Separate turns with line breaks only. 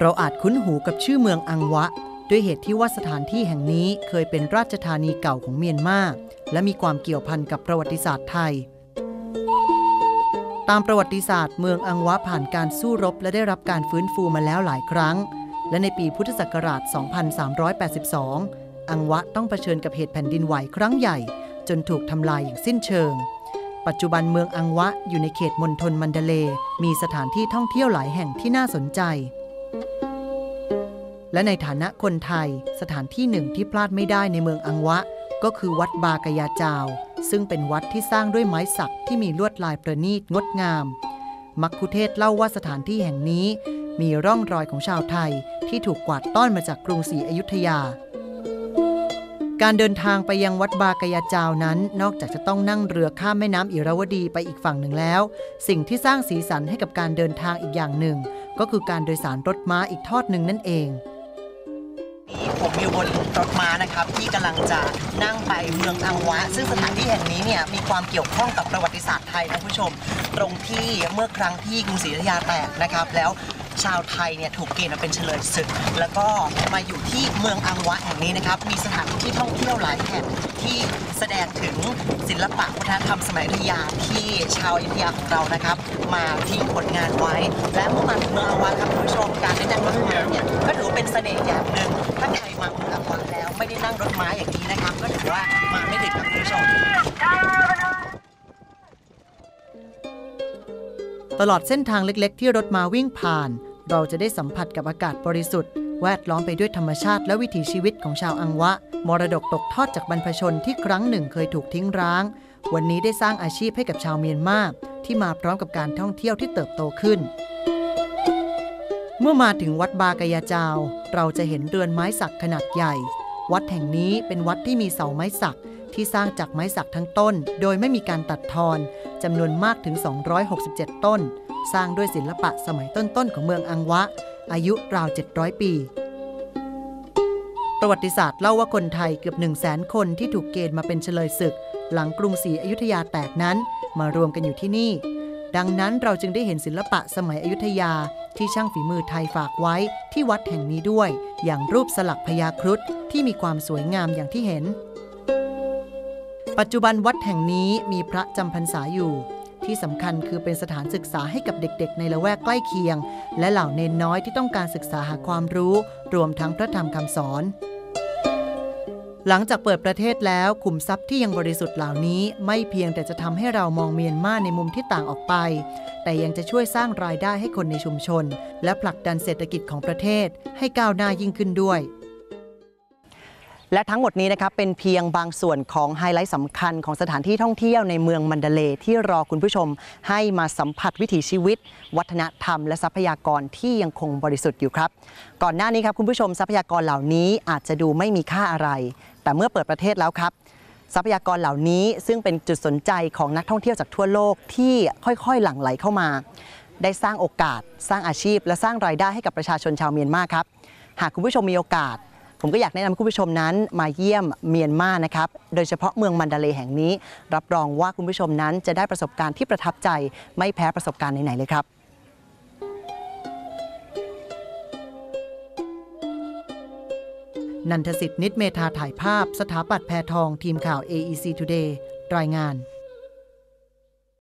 เราอาจคุ้นหูกับชื่อเมืองอังวะ ด้วยเหตุที่ว่าสถานที่แห่งนี้เคยเป็นราชธานีเก่าของเมียนมา และมีความเกี่ยวพันกับประวัติศาสตร์ไทย ตามประวัติศาสตร์เมืองอังวะผ่านการสู้รบและได้รับการฟื้นฟูมาแล้วหลายครั้ง และในปีพุทธศักราช 2382 อังวะต้องเผชิญกับเหตุแผ่นดินไหวครั้งใหญ่ จนถูกทำลายอย่างสิ้นเชิงปัจจุบันเมืองอังวะอยู่ในเขตมณฑลมันเดเล มีสถานที่ท่องเที่ยวหลายแห่งที่น่าสนใจ และในฐานะคนไทยสถานที่หนึ่งที่พลาดไม่ได้ในเมืองอังวะ ก็คือวัดบากยาจาว ซึ่งเป็นวัดที่สร้างด้วยไม้สักที่มีลวดลายประณีตงดงาม มักคุเทศเล่าว่าสถานที่แห่งนี้ มีร่องรอยของชาวไทยที่ถูกกวาดต้อนมาจากกรุงศรีอยุธยา การเดินทางไปยังวัดบากยาจาวนั้น นอกจากจะต้องนั่งเรือข้ามแม่น้ำอิระวดีไปอีกฝั่งหนึ่งแล้ว สิ่งที่สร้างสีสันให้กับการเดินทางอีกอย่างหนึ่ง ก็คือการโดยสารรถม้าอีกทอดหนึ่งนั่นเอง ผมอยู่บนรถม้านะครับที่กำลังจะนั่งไปเมืองอังวะ ซึ่งสถานที่แห่งนี้เนี่ยมีความเกี่ยวข้องกับประวัติศาสตร์ไทยนะผู้ชม ตรงที่เมื่อครั้งที่กรุงศรีอยุธยาแตกนะครับ แล้วชาวไทยเนี่ยถูกเกณฑ์มาเป็นเฉลยศึก แล้วก็มาอยู่ที่เมืองอังวะแห่งนี้นะครับ มีสถานที่ท่องเที่ยวหลายแห่งที่แสดงถึงศิลปะวัฒนธรรมสมัยอยุธยาที่ชาวอยุธยาของเรานะครับ มาทิ้งผลงานไว้ และเมื่อมาถึงเมืองอังวะครับคุณผู้ชมการได้นั่งรถม้าเนี่ยก็ เป็นเสน่ห์อย่างหนึ่งถ้าใครมาเมืองอังวะแล้วไม่ได้นั่งรถม้าอย่างนี้นะครับก็ถือว่ามาไม่ถึงครับคุณผู้ชมตลอดเส้นทางเล็กๆ ที่รถมาวิ่งผ่าน เราจะได้สัมผัสกับอากาศบริสุทธิ์ แวดล้อมไปด้วยธรรมชาติและวิถีชีวิตของชาวอังวะ มรดกตกทอดจากบรรพชนที่ครั้งหนึ่งเคยถูกทิ้งร้าง วันนี้ได้สร้างอาชีพให้กับชาวเมียนมาที่มาพร้อมกับการท่องเที่ยวที่เติบโตขึ้น เมื่อมาถึงวัดบากยาจาว เราจะเห็นเรือนไม้สักขนาดใหญ่ วัดแห่งนี้เป็นวัดที่มีเสาไม้สักที่สร้างจากไม้สักทั้งต้น โดยไม่มีการตัดทอนจำนวนมากถึง 267 ต้น สร้างด้วยศิลปะสมัยต้นๆของเมืองอังวะ อายุราว 700 ปี ประวัติศาสตร์เล่าว่าคนไทยเกือบ 1 0 0 0 0แสนคนที่ถูกเกณฑ์มาเป็นเฉลยศึก หลังกรุงศรีอยุธยาแตกนั้น มารวมกันอยู่ที่นี่ ดังนั้นเราจึงได้เห็นศิลปะสมัยอยุธยาที่ช่างฝีมือไทยฝากไว้ที่วัดแห่งนี้ด้วย อย่างรูปสลักพญาครุฑที่มีความสวยงามอย่างที่เห็น ปัจจุบันวัดแห่งนี้มีพระจำพรรษาอยู่ ที่สำคัญคือเป็นสถานศึกษาให้กับเด็กๆ ในละแวกใกล้เคียง และเหล่าเนนน้อยที่ต้องการศึกษาหาความรู้ รวมทั้งพระธรรมคำสอน หลังจากเปิดประเทศแล้วขุมทรัพย์ที่ยังบริสุทธิ์เหล่านี้ไม่เพียงแต่จะทำให้เรามองเมียนมาในมุมที่ต่างออกไป แต่ยังจะช่วยสร้างรายได้ให้คนในชุมชน และผลักดันเศรษฐกิจของประเทศให้ก้าวหน้ายิ่งขึ้นด้วย และทั้งหมดนี้นะครับเป็นเพียงบางส่วนของไฮไลท์สำคัญของสถานที่ท่องเที่ยวในเมืองมันเดเลที่รอคุณผู้ชมให้มาสัมผัสวิถีชีวิต วัฒนธรรม และทรัพยากรที่ยังคงบริสุทธิ์อยู่ครับ ก่อนหน้านี้ครับคุณผู้ชมทรัพยากรเหล่านี้อาจจะดูไม่มีค่าอะไร แต่เมื่อเปิดประเทศแล้วครับ ทรัพยากรเหล่านี้ซึ่งเป็นจุดสนใจของนักท่องเที่ยวจากทั่วโลกที่ค่อยๆ หลั่งไหลเข้ามา ได้สร้างโอกาส สร้างอาชีพ และสร้างรายได้ให้กับประชาชนชาวเมียนมาครับ หากคุณผู้ชมมีโอกาส ผมก็อยากแนะนำคุณผู้ชมนั้นมาเยี่ยมเมียนมานะครับ โดยเฉพาะเมืองมันดาเลแห่งนี้ รับรองว่าคุณผู้ชมนั้นจะได้ประสบการณ์ที่ประทับใจ ไม่แพ้ประสบการณ์ไหนๆเลยครับนันทสิทธิ์นิดเมธาถ่ายภาพ สถาปัตย์แพรทองทีมข่าว AEC Today รายงาน